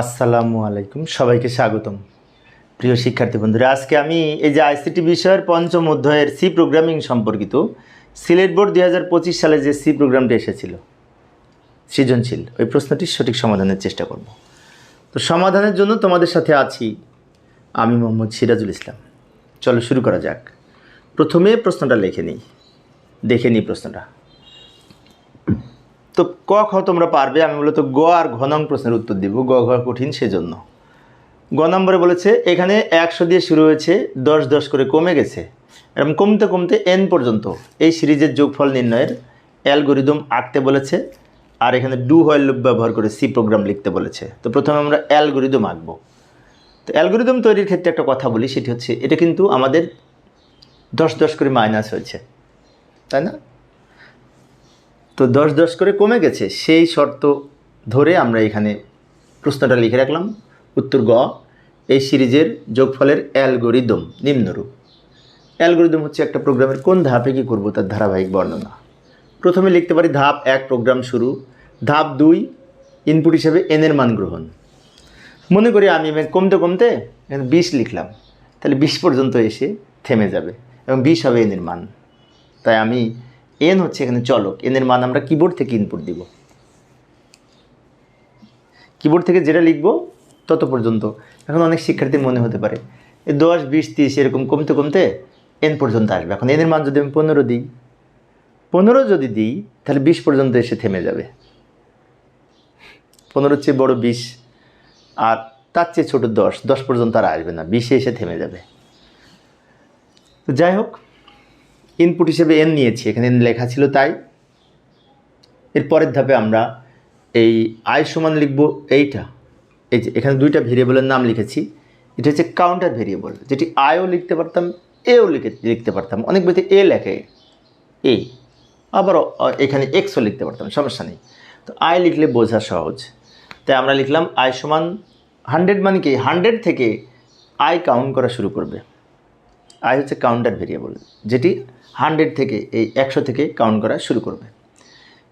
আসসালামু আলাইকুম, সবাইকে স্বাগতম। প্রিয় শিক্ষার্থী বন্ধুরা, আজকে আমি এই যে আইসিটি বিষয়ের পঞ্চম অধ্যায়ের সি প্রোগ্রামিং সম্পর্কিত সিলেট বোর্ড দুই হাজার পঁচিশ সালে যে সি প্রোগ্রামটি এসেছিল, সৃজনশীল, ওই প্রশ্নটির সঠিক সমাধানের চেষ্টা করব। তো সমাধানের জন্য তোমাদের সাথে আছি আমি মোহাম্মদ সিরাজুল ইসলাম। চলো শুরু করা যাক। প্রথমে প্রশ্নটা লিখে নিই। দেখে নিই প্রশ্নটা। তো ক খ তোমরা পারবে? আমি মূলত গ আর ঘ নং প্রশ্নের উত্তর দিব। গ, ঘ কঠিন সেজন্য। গ নম্বরে বলেছে, এখানে একশো দিয়ে শুরু হয়েছে, দশ দশ করে কমে গেছে। এরকম কমতে কমতে এন পর্যন্ত। এই সিরিজের যোগফল নির্ণয়ের অ্যালগোরিদম আঁকতে বলেছে, আর এখানে ডু হোয়াইল লুপ ব্যবহার করে সি প্রোগ্রাম লিখতে বলেছে। তো প্রথমে আমরা অ্যালগোরিদম আঁকবো। তো অ্যালগোরিদম তৈরির ক্ষেত্রে একটা কথা বলি, সেটি হচ্ছে, এটা কিন্তু আমাদের দশ দশ করে মাইনাস হয়েছে। তাই না? তো দশ দশ করে কমে গেছে। সেই শর্ত ধরে আমরা এখানে প্রশ্নটা লিখে রাখলাম। উত্তর গ, এই সিরিজের যোগফলের অ্যালগোরিদম নিম্নরূপ। অ্যালগোরিদম হচ্ছে একটা প্রোগ্রামের কোন ধাপে কী করব তার ধারাবাহিক বর্ণনা। প্রথমে লিখতে পারি ধাপ এক, প্রোগ্রাম শুরু। ধাপ দুই, ইনপুট হিসেবে এনের মান গ্রহণ। মনে করি আমি কমতে কমতে এখানে বিশ লিখলাম। তাহলে বিশ পর্যন্ত এসে থেমে যাবে এবং বিশ হবে এনের মান। তাই আমি এন হচ্ছে এখানে চলক। এনের মান আমরা কিবোর্ড থেকে ইনপুট দিব। কিবোর্ড থেকে যেটা লিখব, তত পর্যন্ত। এখন অনেক শিক্ষার্থীর মনে হতে পারে দশ, বিশ, তিরিশ এরকম কমতে কমতে এন পর্যন্ত আসবে। এখন এনের মান যদি আমি পনেরো দিই, পনেরো যদি দিই, তাহলে বিশ পর্যন্ত এসে থেমে যাবে। পনেরোর চেয়ে বড় বিশ, আর তার চেয়ে ছোটো দশ দশ পর্যন্ত আর আসবে না। বিশে এসে থেমে যাবে। যাই হোক ইনপুট হিসেবে এন নিয়েছি, এখানে এন লেখা ছিল তাই। এর পরের ধাপে আমরা এই আয় সমান লিখব এইটা। এই যে, এখানে দুইটা ভেরিয়েবলের নাম লিখেছি। এটা হচ্ছে কাউন্টার ভেরিয়েবল যেটি আয়ও লিখতে পারতাম এও লিখে, লিখতে পারতাম। অনেক বইতে এ লেখে এ আবারও এখানে এক্সও লিখতে পারতাম, সমস্যা নেই। তো আয় লিখলে বোঝা সহজ। তাই আমরা লিখলাম আয় সমান হান্ড্রেড মানে কি হান্ড্রেড থেকে আয় কাউন্ট করা শুরু করবে। আই হচ্ছে কাউন্টার ভেরিয়েবল যেটি হান্ড্রেড থেকে এই একশো থেকে কাউন্ট করা শুরু করবে।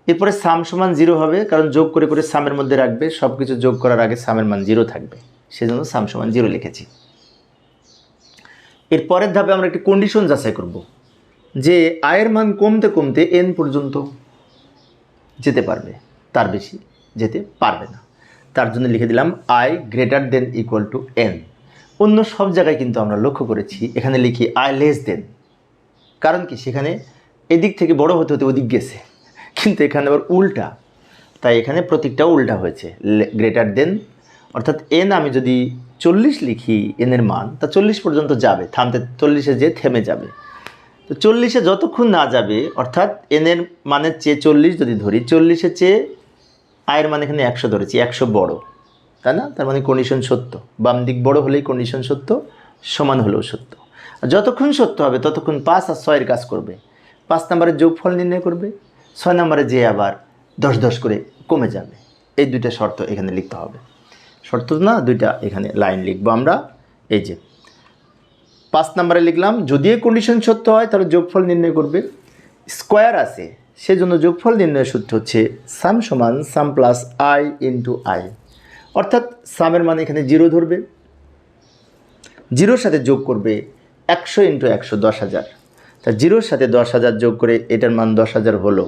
এরপরে সাম সমান জিরো হবে, কারণ যোগ করে করে সামের মধ্যে রাখবে সব কিছু যোগ করার আগে সামের মান জিরো থাকবে। সেজন্য সাম সমান জিরো লিখেছি। এর পরের ধাপে আমরা একটি কন্ডিশন যাচাই করব, যে আয়ের মান কমতে কমতে এন পর্যন্ত যেতে পারবে, তার বেশি যেতে পারবে না। তার জন্য লিখে দিলাম I greater then equal to N অন্য সব জায়গায় কিন্তু আমরা লক্ষ্য করেছি, এখানে লিখি আই লেস দেন কারণ কি? সেখানে এদিক থেকে বড় হতে হতে ওদিক গেছে। কিন্তু এখানে আবার উল্টা। তাই এখানে প্রতীকটাও উল্টা হয়েছে। গ্রেটার দেন অর্থাৎ এন আমি যদি চল্লিশ লিখি এনের মান, তা চল্লিশ পর্যন্ত যাবে। থামতে চল্লিশে যে থেমে যাবে। তো চল্লিশে যতক্ষণ না যাবে, অর্থাৎ এনের মানের চেয়ে চল্লিশ যদি ধরি, চল্লিশের চেয়ে আয়ের মানে এখানে একশো ধরেছি, একশো বড়। তাই না? তার মানে কন্ডিশন সত্য। বাম দিক বড় হলেই কন্ডিশন সত্য, সমান হলেও সত্য। যতক্ষণ সত্য হবে, ততক্ষণ পাঁচ আর ছয়ের কাজ করবে। পাঁচ নম্বরের যোগফল নির্ণয় করবে, ছয় নম্বরে যে আবার দশ দশ করে কমে যাবে। এই দুইটা শর্ত এখানে লিখতে হবে। শর্ত না, দুইটা এখানে লাইন লিখব আমরা। এই যে, পাঁচ নম্বরে লিখলাম, যদি কন্ডিশন সত্য হয়, তাহলে যোগফল নির্ণয় করবে। স্কোয়ার আছে, সেজন্য যোগফল নির্ণয়ের সূত্র হচ্ছে সাম সমান sum plus I into I অর্থাৎ সামের মানে এখানে জিরো ধরবে। জিরোর সাথে যোগ করবে একশো ইন্টু একশো দশ হাজার। তা জিরোর সাথে দশ হাজার যোগ করে এটার মান দশ হাজার হলো।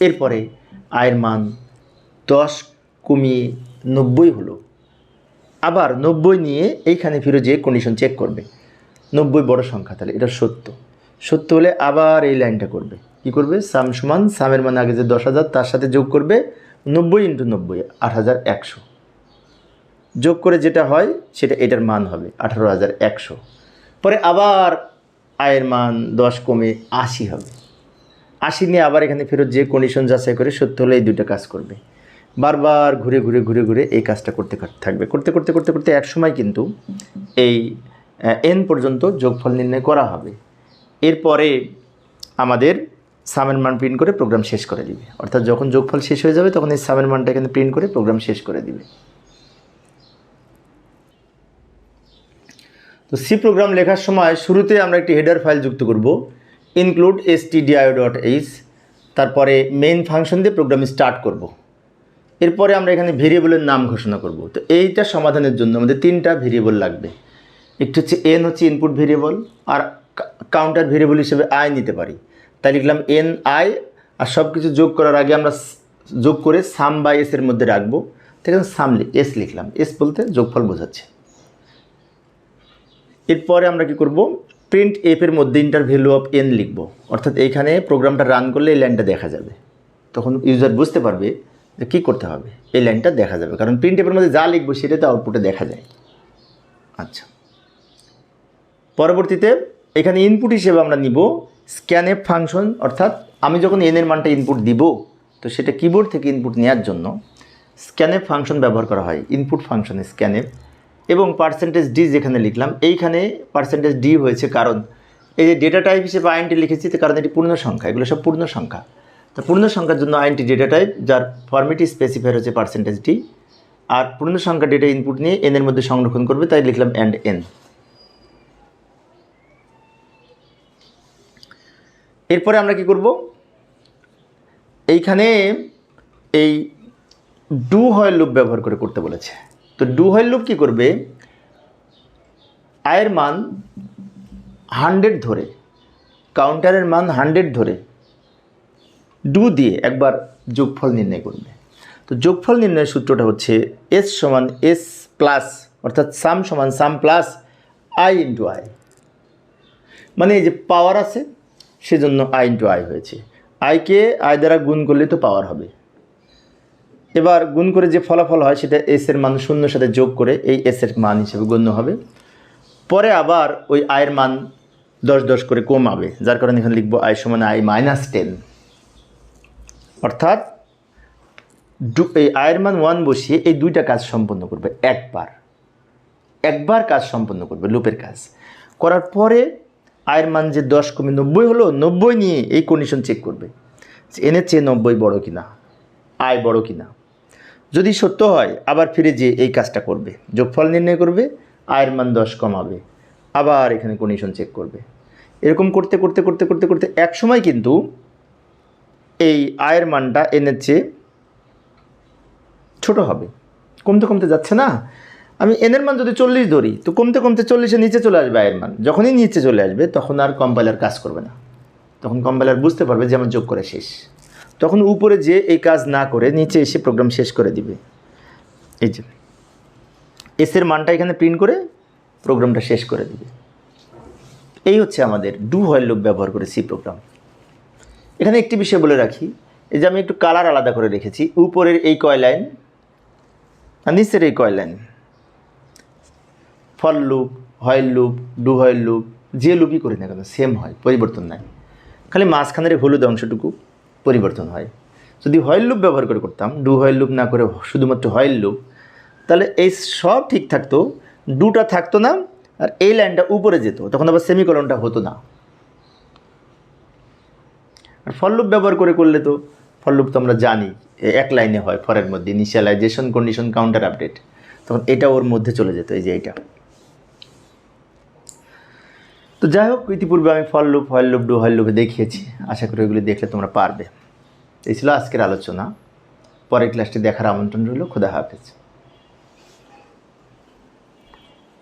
এরপরে আয়ের মান দশ কমিয়ে নব্বই হলো। আবার নব্বই নিয়ে এইখানে ফিরে যেয়ে কন্ডিশন চেক করবে। নব্বই বড় সংখ্যা, তাহলে এটা সত্য। সত্য হলে আবার এই লাইনটা করবে। কি করবে? সাম সমান, সামের মানে আগে যে দশ হাজার, তার সাথে যোগ করবে নব্বই ইন্টু নব্বই, আট হাজার একশো। যোগ করে যেটা হয়, সেটা এটার মান হবে আঠারো হাজার একশো। পরে আবার আয়ের মান দশ কমে আশি হবে। আশি নিয়ে আবার এখানে ফেরত যে কন্ডিশন যাচাই করে, সত্য হলে এই দুটো কাজ করবে। বারবার ঘুরে ঘুরে ঘুরে ঘুরে এই কাজটা করতে থাকবে। করতে করতে করতে করতে এক সময় কিন্তু এই এন পর্যন্ত যোগফল নির্ণয় করা হবে। এরপরে আমাদের সামের মান প্রিন্ট করে প্রোগ্রাম শেষ করে দিবে। অর্থাৎ যখন যোগফল শেষ হয়ে যাবে, তখন এই সামের মানটা এখানে প্রিন্ট করে প্রোগ্রাম শেষ করে দিবে। তো সি প্রোগ্রাম লেখার সময় শুরুতে আমরা একটি হেডার ফাইল যুক্ত করব ইনক্লুড এস এইচ তারপরে মেইন ফাংশন দিয়ে প্রোগ্রাম স্টার্ট করব। এরপরে আমরা এখানে ভেরিয়েবলের নাম ঘোষণা করব। তো এইটা সমাধানের জন্য আমাদের তিনটা ভেরিয়েবল লাগবে। একটু হচ্ছে এন হচ্ছে ইনপুট ভেরিয়েবল, আর কাউন্টার ভেরিয়েবল হিসেবে আই নিতে পারি। তাই লিখলাম এন আই আর সব কিছু যোগ করার আগে আমরা যোগ করে সাম বাই এসের মধ্যে রাখব। আছে সাম এস লিখলাম। এস বলতে যোগফল বোঝাচ্ছে। এরপরে আমরা কি করব? প্রিন্ট এফ এর মধ্যে ইন্টার ভ্যালু অফ এন লিখব। অর্থাৎ এইখানে প্রোগ্রামটা রান করলে এই লাইনটা দেখা যাবে। তখন ইউজার বুঝতে পারবে যে কী করতে হবে। এই লাইনটা দেখা যাবে। কারণ প্রিন্ট এফের মধ্যে যা লিখব সেটা তো আউটপুটে দেখা যায়। আচ্ছা। পরবর্তীতে এখানে ইনপুট হিসেবে আমরা নিব স্ক্যানএফ ফাংশন অর্থাৎ আমি যখন এন এর মানটা ইনপুট দিব, তো সেটা কিবোর্ড থেকে ইনপুট নেওয়ার জন্য স্ক্যানএফ ফাংশন ব্যবহার করা হয়। ইনপুট ফাংশনে স্ক্যানএফ এবং পার্সেন্টেজ ডি যেখানে লিখলাম, এইখানে পার্সেন্টেজ ডি হয়েছে কারণ এই যে ডেটা টাইপ হিসেবে আইনটি লিখেছি, তো কারণ এটি পূর্ণ সংখ্যা, এগুলো সব পূর্ণ সংখ্যা। তো পূর্ণ সংখ্যার জন্য আইনটি ডেটা টাইপ যার ফর্মেটি স্পেসিফাই হচ্ছে পার্সেন্টেজ ডি আর পূর্ণ সংখ্যা ডেটা ইনপুট নিয়ে এন এর মধ্যে সংরক্ষণ করবে, তাই লিখলাম অ্যান্ড এন এরপরে আমরা কি করব? এইখানে এই ডু হয় লুপ ব্যবহার করে করতে বলেছে। তো ডু হয় লুপ কী করবে? আয়ের মান হান্ড্রেড ধরে কাউন্টারের মান হান্ড্রেড ধরে ডু দিয়ে একবার যোগফল নির্ণয় করবে। তো যোগফল নির্ণয়ের সূত্রটা হচ্ছে এস সমান এস প্লাস অর্থাৎ সাম সমান sum plus I into I মানে এই যে পাওয়ার আছে, সেজন্য আই ইন্টু আই হয়েছে। আইকে আই দ্বারা গুণ করলে তো পাওয়ার হবে। এবার গুণ করে যে ফলাফল হয়, সেটা এস এর মান শূন্যর সাথে যোগ করে এই এস এর মান হিসেবে গণ্য হবে। পরে আবার ওই আয়ের মান দশ দশ করে কমাবে, যার কারণে এখানে লিখব আই সমান আই মাইনাস টেন অর্থাৎ এই আয়ের মান ওয়ান বসিয়ে এই দুইটা কাজ সম্পন্ন করবে একবার। একবার কাজ সম্পন্ন করবে, লুপের কাজ। করার পরে আয়ের মান যে দশ কমে নব্বই হলো, নব্বই নিয়ে এই কন্ডিশন চেক করবে। যে এনের চেয়ে নব্বই বড় কিনা আয় বড় কিনা। যদি সত্য হয়, আবার ফিরে যেয়ে এই কাজটা করবে। যোগফল নির্ণয় করবে, আয়ের মান দশ কমাবে, আবার এখানে কন্ডিশন চেক করবে। এরকম করতে করতে করতে করতে করতে এক সময় কিন্তু এই আয়ের মানটা এনের চেয়ে ছোট হবে। কমতে কমতে যাচ্ছে না। আমি এনের মান যদি চল্লিশ ধরি, তো কমতে কমতে চল্লিশের নিচে চলে আসবে আয়ের মান। যখনই নিচে চলে আসবে, তখন আর কম্পাইলার কাজ করবে না। তখন কম্পাইলার বুঝতে পারবে যে আমার যোগ করে শেষ। তখন উপরে যে এই কাজ না করে, নিচে এসে প্রোগ্রাম শেষ করে দিবে। এই যে। এসের মানটা এখানে প্রিন্ট করে প্রোগ্রামটা শেষ করে দিবে। এই হচ্ছে আমাদের ডু হোয়াইল লুপ ব্যবহার করে সি প্রোগ্রাম এখানে একটি বিষয় বলে রাখি, এই যে আমি একটু কালার আলাদা করে রেখেছি, উপরের এই কয় লাইন আর নিচের এই কয় line for loop while loop do while loop যে লুপই করি না কেন সেম হয়, পরিবর্তন নাই। খালি মাঝখানের হলুদ অংশটুকু পরিবর্তন হয়। যদি হয়েল লুপ ব্যবহার করে করতাম ডু হয়েল লুপ না করে শুধুমাত্র হয়েল লুপ তাহলে এই সব ঠিক থাকতো ডুটা থাকতো না, আর এই লাইনটা উপরে যেত, তখন আবার সেমিকলনটা হতো না। আর ফল লুপ ব্যবহার করে করলে তো ফল লুপ তো আমরা জানি এক লাইনে হয় ফরের মধ্যে ইনিশিয়ালাইজেশন কন্ডিশন কাউন্টার আপডেট তখন এটা ওর মধ্যে চলে যেত, এই যে এইটা। তো যাই হোক, ইতিপূর্বে আমি for loop while loop do while লুপে দেখিয়েছি। আশা করি ওইগুলি দেখলে তোমরা পারবে। এই ছিল আজকের আলোচনা। পরের ক্লাসটি দেখার আমন্ত্রণ রইল। খুদা হাফেজ।